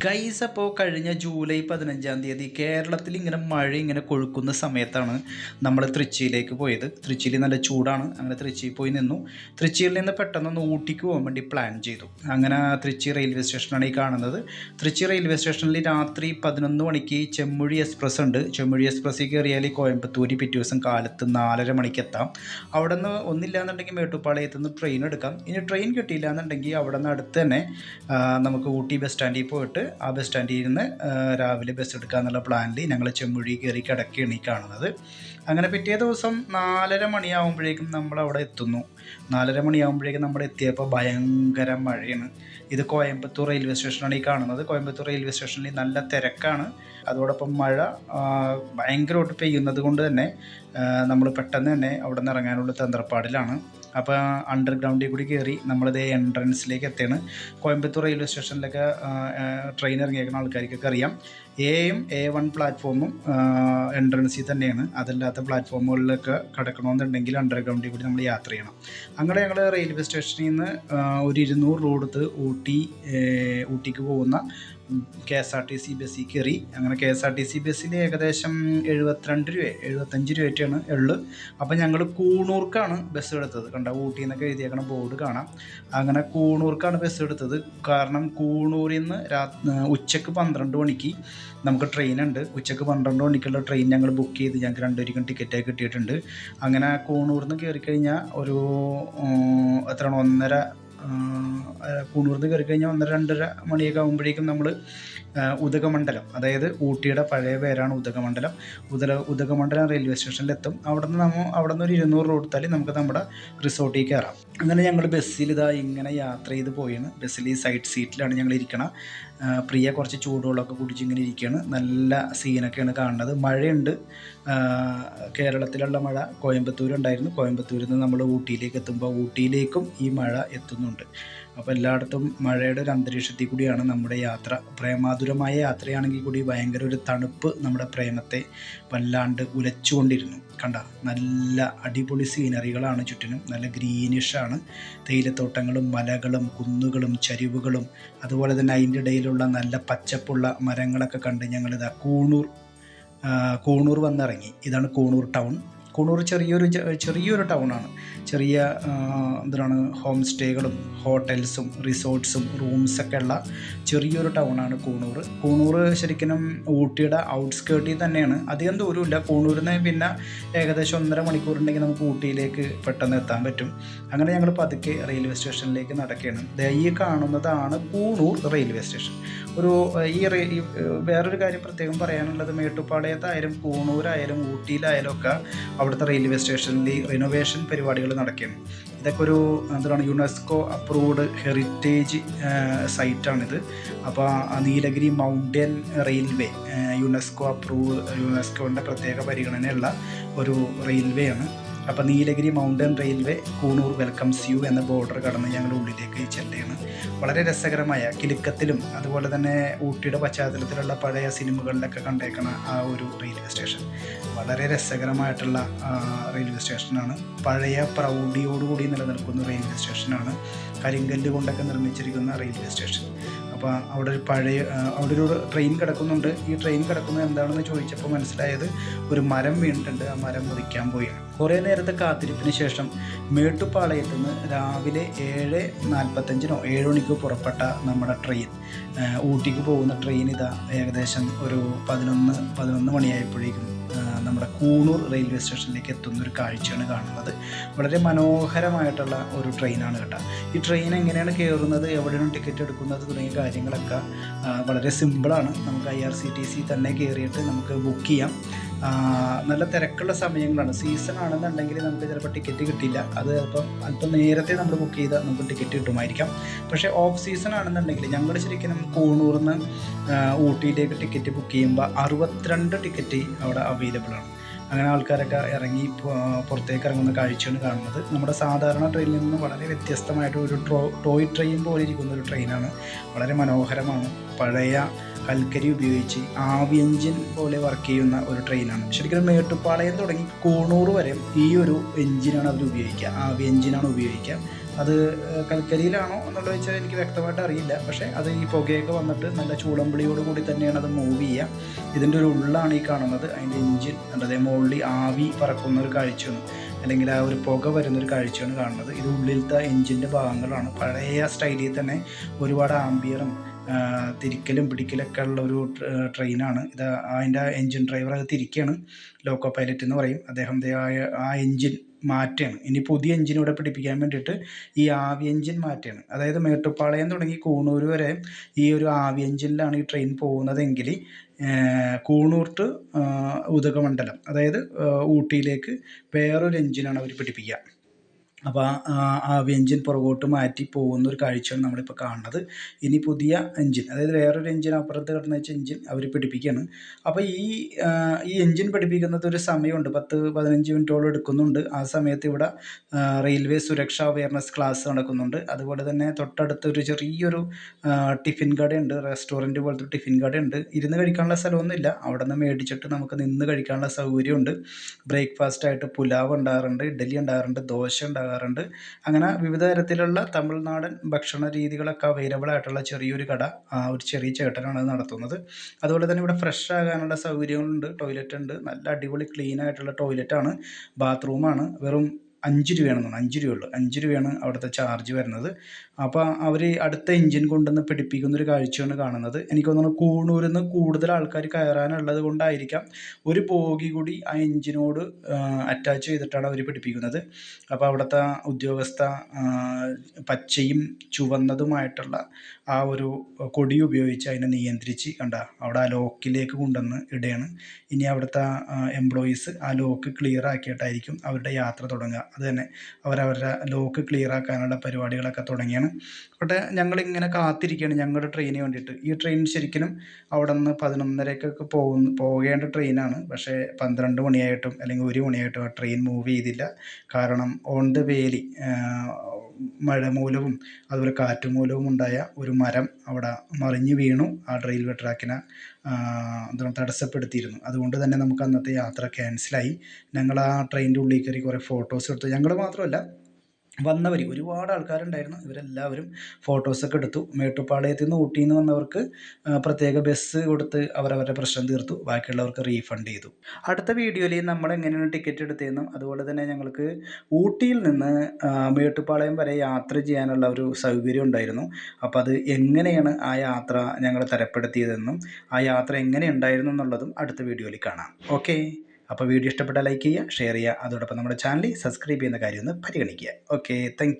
Guys അപ്പോൾ കഴിഞ്ഞ July പതിനഞ്ചാം തീയതി കേരളത്തിൽ ഇങ്ങനെ മഴ ഇങ്ങനെ കൊഴുക്കുന്ന സമയത്താണ് നമ്മൾ തൃച്ചിയിലേക്ക് പോയത്. തൃച്ചിയിൽ നല്ല ചൂടാണ്. അങ്ങനെ തൃച്ചിയിൽ പോയി നിന്നു. തൃച്ചിയിൽ നിന്ന് പെട്ടെന്നൊന്ന് ഊട്ടിക്ക് പോകാൻ വേണ്ടി പ്ലാൻ ചെയ്തു. അങ്ങനെ തൃച്ചി റെയിൽവേ സ്റ്റേഷനാണ് ഈ കാണുന്നത്. തൃച്ചി റെയിൽവേ സ്റ്റേഷനിൽ രാത്രി പതിനൊന്ന് മണിക്ക് ചെമ്മുഴി എക്സ്പ്രസ് ഉണ്ട്. ചെമ്മുഴി എക്സ്പ്രസ്സിൽ കയറിയാൽ കോയമ്പത്തൂര് പിറ്റേ ദിവസം കാലത്ത് നാലര മണിക്ക് എത്താം. അവിടെ നിന്ന് ഒന്നില്ല എന്നുണ്ടെങ്കിൽ മേട്ടുപ്പാളയത്തു നിന്ന് ട്രെയിൻ എടുക്കാം. ഇനി ട്രെയിൻ കിട്ടിയില്ല എന്നുണ്ടെങ്കിൽ അവിടെ നിന്ന് അടുത്ത് തന്നെ നമുക്ക് ഊട്ടി ബസ് സ്റ്റാൻഡിൽ പോയിട്ട് ആ ബസ് സ്റ്റാൻഡിൽ ഇരുന്ന് രാവിലെ ബസ് എടുക്കുക എന്നുള്ള പ്ലാനിൽ ഞങ്ങൾ ചെമ്മുഴി കയറി കിടക്കുകയാണ് ഈ കാണുന്നത് അങ്ങനെ പിറ്റേ ദിവസം നാലര മണിയാകുമ്പോഴേക്കും നമ്മൾ അവിടെ എത്തുന്നു. നാലര മണിയാകുമ്പോഴേക്കും നമ്മൾ എത്തിയപ്പോൾ ഭയങ്കര മഴയാണ്. ഇത് കോയമ്പത്തൂർ റെയിൽവേ സ്റ്റേഷനാണ് ഈ കാണുന്നത്. കോയമ്പത്തൂർ റെയിൽവേ സ്റ്റേഷനിൽ നല്ല തിരക്കാണ്. അതോടൊപ്പം മഴ ഭയങ്കരമായിട്ട് പെയ്യുന്നത് കൊണ്ട് തന്നെ നമ്മൾ പെട്ടെന്ന് തന്നെ അവിടെ നിന്ന് ഇറങ്ങാനുള്ള തന്ത്രപ്പാടിലാണ്. അപ്പോൾ അണ്ടർഗ്രൗണ്ടിൽ കൂടി കയറി നമ്മളിത് എൻട്രൻസിലേക്ക് എത്തിയാണ് കോയമ്പത്തൂർ റെയിൽവേ സ്റ്റേഷനിലൊക്കെ ട്രെയിൻ ഇറങ്ങിയേക്കുന്ന ആൾക്കാർക്കൊക്കെ അറിയാം. എയും എ വൺ പ്ലാറ്റ്ഫോമും എൻട്രൻസിൽ തന്നെയാണ്. അതല്ലാത്ത പ്ലാറ്റ്ഫോമുകളിലൊക്കെ കിടക്കണമെന്നുണ്ടെങ്കിൽ അണ്ടർഗ്രൗണ്ടിൽ കൂടി നമ്മൾ യാത്ര ചെയ്യണം. അങ്ങനെ ഞങ്ങൾ റെയിൽവേ സ്റ്റേഷനിൽ നിന്ന് ഒരു ഇരുന്നൂറ് റോഡ് എടുത്ത് ഊട്ടി ഊട്ടിക്ക് പോകുന്ന K S R T C ബസ്സിൽ കയറി അങ്ങനെ K S R T C ബസ്സിൽ ഏകദേശം എഴുപത്തിരണ്ട് രൂപ എഴുപത്തഞ്ച് രൂപയായിട്ടാണ് ഉള്ളു. അപ്പോൾ ഞങ്ങൾ കൂണൂർക്കാണ് ബസ് എടുത്തത്. കണ്ട? ഊട്ടി എന്നൊക്കെ എഴുതിയേക്കണ ബോർഡ് കാണാം. അങ്ങനെ കൂണൂർക്കാണ് ബസ് എടുത്തത്. കാരണം കൂണൂരിൽ നിന്ന് രാ ഉച്ചയ്ക്ക് പന്ത്രണ്ട് മണിക്ക് നമുക്ക് ട്രെയിൻ ഉണ്ട് ഉച്ചയ്ക്ക് പന്ത്രണ്ട് മണിക്കുള്ള ട്രെയിൻ ഞങ്ങൾ ബുക്ക് ചെയ്ത് ഞങ്ങൾക്ക് രണ്ടുപേർക്കും ടിക്കറ്റായി കിട്ടിയിട്ടുണ്ട്. അങ്ങനെ കൂണൂരിൽ നിന്ന് കയറി കഴിഞ്ഞാൽ ഒരു എത്ര ഒന്നര കൂണൂർന്ന് കയറി കഴിഞ്ഞാൽ ഒന്നര രണ്ടര മണിയൊക്കെ ആകുമ്പോഴേക്കും നമ്മൾ ഉദകമണ്ഡലം. അതായത് ഊട്ടിയുടെ പഴയ പേരാണ് ഉദകമണ്ഡലം. ഉദക ഉദകമണ്ഡലം റെയിൽവേ സ്റ്റേഷനിലെത്തും. അവിടെ നിന്ന് നമ്മൾ അവിടെ നിന്ന് ഒരു ഇരുന്നൂറ് രൂപ കൊടുത്താൽ നമുക്ക് നമ്മുടെ റിസോർട്ടിൽ കയറാം. അങ്ങനെ ഞങ്ങൾ ബസ്സിൽ ഇതാ ഇങ്ങനെ യാത്ര ചെയ്ത് പോയാണ്. ബസ്സിൽ ഈ സൈഡ് സീറ്റിലാണ് ഞങ്ങൾ ഇരിക്കണം. പ്രിയ കുറച്ച് ചൂടുവെള്ളമൊക്കെ കുടിച്ച് ഇങ്ങനെ ഇരിക്കുകയാണ് നല്ല സീനൊക്കെയാണ് കാണുന്നത്. മഴയുണ്ട്. കേരളത്തിലുള്ള മഴ കോയമ്പത്തൂരുണ്ടായിരുന്നു. കോയമ്പത്തൂരിൽ നിന്ന് നമ്മൾ ഊട്ടിയിലേക്ക് എത്തുമ്പോൾ ഊട്ടിയിലേക്കും ഈ മഴ എത്തുന്നുണ്ട്. അപ്പോൾ എല്ലായിടത്തും മഴയുടെ ഒരു അന്തരീക്ഷത്തിൽ കൂടിയാണ് നമ്മുടെ യാത്ര. പ്രേമാതുരമായ യാത്രയാണെങ്കിൽ കൂടി ഭയങ്കര ഒരു തണുപ്പ് നമ്മുടെ പ്രേമത്തെ വല്ലാണ്ട് ഉലച്ചുകൊണ്ടിരുന്നു. കണ്ട നല്ല അടിപൊളി സീനറികളാണ് ചുറ്റിനും. നല്ല ഗ്രീനിഷാണ് തേയിലത്തോട്ടങ്ങളും മലകളും കുന്നുകളും ചരിവുകളും. അതുപോലെ തന്നെ അതിന്റെ ഇടയിലുള്ള നല്ല പച്ചപ്പുള്ള മരങ്ങളൊക്കെ കണ്ട് ഞങ്ങളിതാ കൂണൂർ കൂണൂർ വന്നിറങ്ങി. ഇതാണ് കൂണൂർ ടൗൺ. കൂണൂർ ചെറിയൊരു ചെറിയൊരു ടൗണാണ്. ചെറിയ എന്താണ് ഹോം സ്റ്റേകളും ഹോട്ടൽസും റിസോർട്ട്സും റൂംസൊക്കെ ഉള്ള ചെറിയൊരു ടൗണാണ് കൂണൂർ. കൂണൂർ ശരിക്കും ഊട്ടിയുടെ ഔട്ട്സ്കേർട്ടിൽ തന്നെയാണ്. അധികം ദൂരമില്ല കൂണൂരിൽ നിന്ന് പിന്നെ ഏകദേശം ഒന്നര മണിക്കൂറുണ്ടെങ്കിൽ നമുക്ക് ഊട്ടിയിലേക്ക് പെട്ടെന്ന് എത്താൻ പറ്റും. അങ്ങനെ ഞങ്ങൾ പതുക്കെ റെയിൽവേ സ്റ്റേഷനിലേക്ക് നടക്കുകയാണ്. ഈ കാണുന്നതാണ് കൂണൂർ റെയിൽവേ സ്റ്റേഷൻ. ഒരു ഈ വേറൊരു കാര്യം പ്രത്യേകം പറയാനുള്ളത് മേട്ടുപ്പാളയത്തായാലും കൂണൂരായാലും ഊട്ടിയിലായാലും ഒക്കെ അവിടുത്തെ റെയിൽവേ സ്റ്റേഷനിൽ റിനോവേഷൻ പരിപാടികൾ നടക്കുകയാണ് ഇതൊക്കെ ഒരു എന്താണ് യുനെസ്കോ അപ്രൂവ്ഡ് ഹെറിറ്റേജ് സൈറ്റാണിത് അപ്പോൾ ആ Nilgiri mountain railway UNESCO approve യുനെസ്കോന്റെ പ്രത്യേക പരിഗണനയുള്ള ഒരു റെയിൽവേ ആണ്. അപ്പോൾ Nilgiri mountain railway Coonoor welcomes you എന്ന ബോർഡർ കടന്ന് ഞങ്ങളുടെ ഉള്ളിലേക്ക് ചെല്ലുകയാണ്. വളരെ രസകരമായ കിലുക്കത്തിലും അതുപോലെ തന്നെ ഊട്ടിയുടെ പശ്ചാത്തലത്തിലുള്ള പഴയ സിനിമകളിലൊക്കെ കണ്ടേക്കണ ആ ഒരു റെയിൽവേ സ്റ്റേഷൻ. വളരെ രസകരമായിട്ടുള്ള റെയിൽവേ സ്റ്റേഷനാണ്. പഴയ പ്രൗഢിയോടുകൂടി നിലനിൽക്കുന്ന റെയിൽവേ സ്റ്റേഷനാണ് കരിങ്കല്ല് കൊണ്ടൊക്കെ നിർമ്മിച്ചിരിക്കുന്ന റെയിൽവേ സ്റ്റേഷൻ. അപ്പോൾ അവിടെ ഒരു പഴയ അവിടെ ഒരു ട്രെയിൻ കിടക്കുന്നുണ്ട്. ഈ ട്രെയിൻ കിടക്കുന്നത് എന്താണെന്ന് ചോദിച്ചപ്പോൾ മനസ്സിലായത് ഒരു മരം വീണിട്ടുണ്ട്. ആ മരം മുറിക്കാൻ പോയാണ്. കുറേ നേരത്തെ കാത്തിരിപ്പിന് ശേഷം മേട്ടുപ്പാളയത്ത് നിന്ന് രാവിലെ ഏഴ് നാൽപ്പത്തഞ്ചിനോ ഏഴ് മണിക്കോ പുറപ്പെട്ട നമ്മുടെ ട്രെയിൻ ഊട്ടിക്ക് പോകുന്ന ട്രെയിൻ ഇതാ ഏകദേശം ഒരു പതിനൊന്ന് പതിനൊന്ന് മണിയായപ്പോഴേക്കും നമ്മുടെ കൂണൂർ റെയിൽവേ സ്റ്റേഷനിലേക്ക് എത്തുന്ന ഒരു കാഴ്ചയാണ് കാണുന്നത്. വളരെ മനോഹരമായിട്ടുള്ള ഒരു ട്രെയിനാണ് കേട്ടോ. ഈ ട്രെയിൻ എങ്ങനെയാണ് കയറുന്നത് എവിടെയാണ് ടിക്കറ്റ് എടുക്കുന്നത് തുടങ്ങിയ കാര്യങ്ങളൊക്കെ വളരെ സിമ്പിളാണ് നമുക്ക് I R C T C തന്നെ കയറിയിട്ട് നമുക്ക് ബുക്ക് ചെയ്യാം. നല്ല തിരക്കുള്ള സമയങ്ങളാണ്. സീസൺ ആണെന്നുണ്ടെങ്കിൽ നമുക്ക് ചിലപ്പോൾ ടിക്കറ്റ് കിട്ടില്ല അത് ചിലപ്പം അല്പം നേരത്തെ നമ്മൾ ബുക്ക് ചെയ്താൽ നമുക്ക് ടിക്കറ്റ് കിട്ടുമായിരിക്കാം. പക്ഷേ ഓഫ് സീസൺ ആണെന്നുണ്ടെങ്കിൽ ഞങ്ങൾ ശരിക്കും കൂണൂറിൽ നിന്ന് ഊട്ടിയിലേക്ക് ടിക്കറ്റ് ബുക്ക് ചെയ്യുമ്പോൾ അറുപത്തിരണ്ട് ടിക്കറ്റ് അവിടെ അവൈലബിൾ ആണ്. അങ്ങനെ ആൾക്കാരൊക്കെ ഇറങ്ങി പുറത്തേക്ക് ഇറങ്ങുന്ന കാഴ്ചയാണ് കാണുന്നത്. നമ്മുടെ സാധാരണ ട്രെയിനിൽ നിന്ന് വളരെ വ്യത്യസ്തമായിട്ട് ഒരു ട്രോ ടോയ് ട്രെയിൻ പോലെ ഇരിക്കുന്ന ഒരു ട്രെയിനാണ് വളരെ മനോഹരമാണ്. പഴയ കൽക്കരി ഉപയോഗിച്ച് ആവി എഞ്ചിൻ പോലെ വർക്ക് ചെയ്യുന്ന ഒരു ട്രെയിനാണ്. ശരിക്കും മേട്ടുപ്പാളയം തുടങ്ങി കോണൂർ വരെ ഈ ഒരു എഞ്ചിനാണ് അവർ ഉപയോഗിക്കുക. ആവി എഞ്ചിനാണ് ഉപയോഗിക്കുക. അത് കൽക്കരിയിലാണോ എന്നുള്ളത് വെച്ചാൽ എനിക്ക് വ്യക്തമായിട്ട് അറിയില്ല. പക്ഷേ അത് ഈ പുകയൊക്കെ വന്നിട്ട് നല്ല ചൂളമ്പിളിയോട് കൂടി തന്നെയാണ് അത് മൂവ് ചെയ്യുക. ഇതിന്റെ ഒരു ഉള്ളാണ് ഈ കാണുന്നത്. അതിന്റെ എഞ്ചിൻ അതേ മുകളിൽ ആവി പറക്കുന്ന ഒരു കാഴ്ചയാണ്. അല്ലെങ്കിൽ ആ ഒരു പുക വരുന്നൊരു കാഴ്ചയാണ് കാണുന്നത്. ഇത് ഉള്ളിലത്തെ എഞ്ചിന്റെ ഭാഗങ്ങളാണ്. പഴയ സ്റ്റൈലിൽ തന്നെ ഒരുപാട് ആംബിയറും തിരിക്കലും പിടിക്കലൊക്കെ ഉള്ള ഒരു ട്രെയിനാണ്. ഇത് അതിന്റെ എൻജിൻ ഡ്രൈവർ അത് തിരിക്കുകയാണ് ലോക്കോ പൈലറ്റ് എന്ന് പറയും. അദ്ദേഹം ആ എൻജിൻ മാറ്റുകയാണ്. ഇനി പുതിയ എൻജിൻ ഇവിടെ പിടിപ്പിക്കാൻ വേണ്ടിയിട്ട് ഈ ആവി എൻജിൻ മാറ്റുകയാണ്. അതായത് മേട്ടുപ്പാളയം തുടങ്ങി കൂണൂർ വരെ ഈ ഒരു ആവി എൻജിനിലാണ് ഈ ട്രെയിൻ പോകുന്നതെങ്കിൽ കൂണൂർ ടു ഉദകമണ്ഡലം അതായത് ഊട്ടിയിലേക്ക് വേറൊരു എൻജിനാണ് അവർ പിടിപ്പിക്കുക. അപ്പോൾ ആ എഞ്ചിൻ പുറകോട്ട് മാറ്റി പോകുന്ന ഒരു കാഴ്ചയാണ് നമ്മളിപ്പോൾ കാണുന്നത്. ഇനി പുതിയ എഞ്ചിൻ അതായത് വേറൊരു എഞ്ചിൻ അപ്പുറത്ത് കിടന്ന് വെച്ച എഞ്ചിൻ അവർ പിടിപ്പിക്കുകയാണ് അപ്പോൾ ഈ ഈ എഞ്ചിൻ പിടിപ്പിക്കുന്നത് ഒരു സമയമുണ്ട് പത്ത് പതിനഞ്ച് മിനിറ്റോളം എടുക്കുന്നുണ്ട്. ആ സമയത്ത് ഇവിടെ റെയിൽവേ സുരക്ഷാ അവയർനെസ് ക്ലാസ് നടക്കുന്നുണ്ട്. അതുപോലെ തന്നെ തൊട്ടടുത്ത് ഒരു ചെറിയൊരു ടിഫിൻ കടയുണ്ട് റെസ്റ്റോറന്റ് പോലത്തെ ടിഫിൻ കടയുണ്ട്. ഇരുന്ന് കഴിക്കാനുള്ള സ്ഥലമൊന്നുമില്ല. അവിടെ നിന്ന് മേടിച്ചിട്ട് നമുക്ക് നിന്ന് കഴിക്കാനുള്ള സൗകര്യമുണ്ട്. ബ്രേക്ക്ഫാസ്റ്റ് ആയിട്ട് പുലാവ് ഉണ്ടാകാറുണ്ട് ഇഡ്ഡലി ഉണ്ടാകാറുണ്ട് ദോശ ഉണ്ടാകാറുണ്ട്. അങ്ങനെ വിവിധ തരത്തിലുള്ള തമിഴ്നാടൻ ഭക്ഷണ രീതികളൊക്കെ അവൈലബിൾ ആയിട്ടുള്ള ചെറിയൊരു കട ഒരു ചെറിയ ചേട്ടനാണ് അത് നടത്തുന്നത്. അതുപോലെ തന്നെ ഇവിടെ ഫ്രഷ് ആകാനുള്ള സൗകര്യങ്ങളുണ്ട് ടോയ്ലറ്റ് ഉണ്ട്. നല്ല അടിപൊളി ക്ലീൻ ആയിട്ടുള്ള ടോയ്ലറ്റാണ് ബാത്റൂമാണ് വെറും അഞ്ച് രൂപയാണെന്ന് തോന്നുന്നു. അഞ്ച് രൂപയുള്ളൂ. അഞ്ച് രൂപയാണ് അവിടുത്തെ ചാർജ് വരുന്നത്. അപ്പോൾ അവർ അടുത്ത എഞ്ചിൻ കൊണ്ടുവന്ന് പിടിപ്പിക്കുന്ന ഒരു കാഴ്ചയാണ് കാണുന്നത്. എനിക്ക് തോന്നുന്നു കൂണൂരിൽ നിന്ന് കൂടുതൽ ആൾക്കാർ കയറാനുള്ളത് കൊണ്ടായിരിക്കാം ഒരു ബോഗി കൂടി ആ എഞ്ചിനോട് അറ്റാച്ച് ചെയ്തിട്ടാണ് അവർ പിടിപ്പിക്കുന്നത്. അപ്പോൾ അവിടുത്തെ ഉദ്യോഗസ്ഥ പച്ചയും ചുവന്നതുമായിട്ടുള്ള ആ ഒരു കൊടി ഉപയോഗിച്ച് അതിനെ നിയന്ത്രിച്ച് കണ്ട അവിടെ ആ ലോക്കിലേക്ക് കൊണ്ടുവന്ന് ഇടുകയാണ് ഇനി അവിടുത്തെ എംപ്ലോയീസ് ആ ലോക്ക് ക്ലിയർ ആക്കിയിട്ടായിരിക്കും അവരുടെ യാത്ര തുടങ്ങുക. അത് തന്നെ അവരവരുടെ ലോക്ക് ക്ലിയർ ആക്കാനുള്ള പരിപാടികളൊക്കെ തുടങ്ങിയാണ്. അവിടെ ഞങ്ങളിങ്ങനെ കാത്തിരിക്കുകയാണ് ഞങ്ങളുടെ ട്രെയിനിന് വേണ്ടിയിട്ട്. ഈ ട്രെയിൻ ശരിക്കും അവിടെ നിന്ന് പതിനൊന്നരക്കൊക്കെ പോകുന്ന പോകേണ്ട ട്രെയിനാണ് പക്ഷേ പന്ത്രണ്ട് മണിയായിട്ടും അല്ലെങ്കിൽ ഒരു മണിയായിട്ടും ആ ട്രെയിൻ മൂവ് ചെയ്തില്ല. കാരണം ഓൺ ദ വേലി മഴ മൂലവും അതുപോലെ കാറ്റ് മൂലവും ഉണ്ടായ ഒരു മരം അവിടെ മറിഞ്ഞു വീണു. ആ റെയിൽവേ ട്രാക്കിനെ എന്താണ് തടസ്സപ്പെടുത്തിയിരുന്നു. അതുകൊണ്ട് തന്നെ നമുക്ക് അന്നത്തെ യാത്ര ക്യാൻസലായി ഞങ്ങൾ ആ ട്രെയിനിന്റെ ഉള്ളിൽ കയറി കുറേ ഫോട്ടോസ് എടുത്തു. ഞങ്ങൾ മാത്രമല്ല വന്നവർ ഒരുപാട് ആൾക്കാരുണ്ടായിരുന്നു. ഇവരെല്ലാവരും ഫോട്ടോസൊക്കെ എടുത്തു. മേട്ടുപ്പാളയത്തിൽ നിന്ന് ഊട്ടിയിൽ നിന്ന് വന്നവർക്ക് പ്രത്യേക ബസ് കൊടുത്ത് അവരവരുടെ പ്രശ്നം തീർത്തു. ബാക്കിയുള്ളവർക്ക് റീഫണ്ട് ചെയ്തു. അടുത്ത വീഡിയോയിൽ നമ്മൾ എങ്ങനെയാണ് ടിക്കറ്റ് എടുത്തതെന്നും അതുപോലെ തന്നെ ഞങ്ങൾക്ക് ഊട്ടിയിൽ നിന്ന് മേട്ടുപ്പാളയം വരെ യാത്ര ചെയ്യാനുള്ള ഒരു സൗകര്യം ഉണ്ടായിരുന്നു. അപ്പോൾ അത് എങ്ങനെയാണ് ആ യാത്ര ഞങ്ങൾ തരപ്പെടുത്തിയതെന്നും ആ യാത്ര എങ്ങനെ ഉണ്ടായിരുന്നു എന്നുള്ളതും അടുത്ത വീഡിയോയിൽ കാണാം. ഓക്കെ? അപ്പോൾ വീഡിയോ ഇഷ്ടപ്പെട്ടാൽ ലൈക്ക് ചെയ്യുക ഷെയർ ചെയ്യുക. അതോടൊപ്പം നമ്മുടെ ചാനൽ സബ്സ്ക്രൈബ് ചെയ്യുന്ന കാര്യം ഒന്ന് പരിഗണിക്കുക. Okay thank